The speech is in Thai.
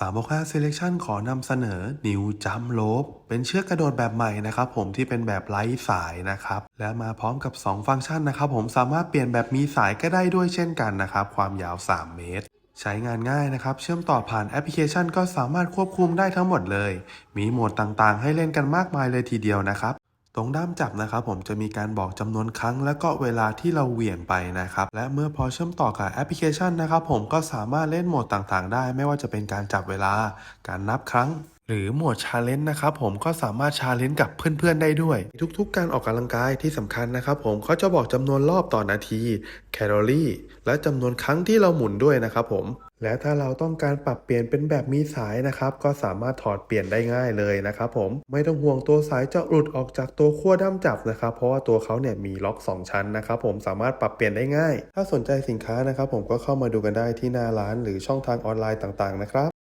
365 Selection ขอนำเสนอ New Jump Rope เป็นเชือกกระโดดแบบใหม่นะครับผมที่เป็นแบบไร้สายนะครับและมาพร้อมกับ 2 ฟังก์ชันนะครับผมสามารถเปลี่ยนแบบมีสายก็ได้ด้วยเช่นกันนะครับความยาว 3 เมตร ใช้งานง่ายนะครับ เชื่อมต่อผ่านแอปพลิเคชันก็สามารถควบคุมได้ทั้งหมดเลย มีโหมดต่างๆ ให้เล่นกันมากมายเลยทีเดียวนะครับ ตรงด้ามจับนะครับผมจะมีการบอกจำนวนครั้ง และก็เวลาที่เราเหวี่ยงไปนะครับและเมื่อพอเชื่อมต่อกับแอปพลิเคชันนะครับผมก็สามารถเล่นโหมดต่างๆ ได้ ไม่ว่าจะเป็นการจับเวลา การนับครั้ง หรือโหมดชาเลนจ์นะครับผมก็สามารถชาเลนจ์กับเพื่อนๆได้ด้วย ทุกๆ การออกกำลังกายที่สำคัญนะครับผมเขาจะบอกจำนวนรอบต่อนาทีแคลอรี่และจำนวนครั้งที่เราหมุนด้วยนะครับผม และถ้าเราต้องการปรับเปลี่ยนเป็นแบบมีสายนะครับ ก็สามารถถอดเปลี่ยนได้ง่ายเลยนะครับผมไม่ต้องห่วงตัวสายจะหลุดออกจากตัวขั้วด้ามจับนะครับ เพราะว่าตัวเขาเนี่ยมีล็อก 2 ชั้นนะครับผมสามารถปรับเปลี่ยนได้ง่าย ถ้าสนใจสินค้านะครับผมก็เข้ามาดูกันได้ที่หน้าร้านหรือช่องทางออนไลน์ต่างๆนะครับ